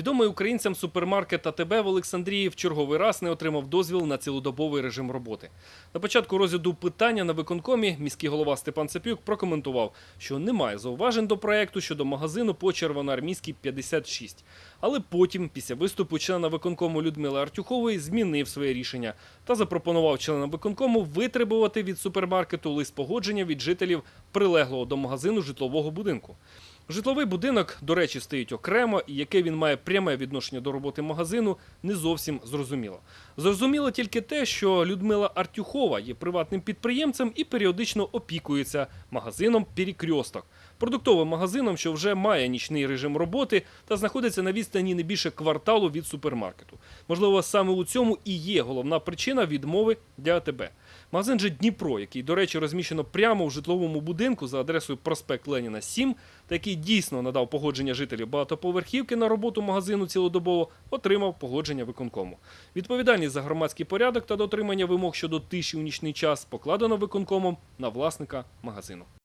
Відомий українцям супермаркет АТБ в Олександрії в черговий раз не отримав дозвіл на цілодобовий режим роботи. На початку розгляду питання на виконкомі міський голова Степан Цепюк прокоментував, що немає зауважень до проекту щодо магазину по Червоноармійській 56. Але потім, після виступу члена виконкому Людмили Артюхової, змінив своє рішення та запропонував членам виконкому витребувати від супермаркету лист погодження від жителів прилеглого до магазину житлового будинку. Житловий будинок, до речі, стоїть окремо, і яке він має пряме відношення до роботи магазину, не зовсім зрозуміло. Зрозуміло тільки те, що Людмила Артюхова є приватним підприємцем і періодично опікується магазином Перекрьосток, продуктовим магазином, що вже має нічний режим роботи та знаходиться на відстані не більше кварталу від супермаркету. Можливо, саме у цьому і є головна причина відмови для АТБ. Магазин же Дніпро, який, до речі, розміщено прямо в житловому будинку за адресою проспект Леніна 7, та який дійсно надав погодження жителів багатоповерхівки на роботу магазину цілодобово, отримав погодження виконкому. Відповідальність за громадський порядок та дотримання вимог щодо тиші у нічний час покладено виконкомом на власника магазину.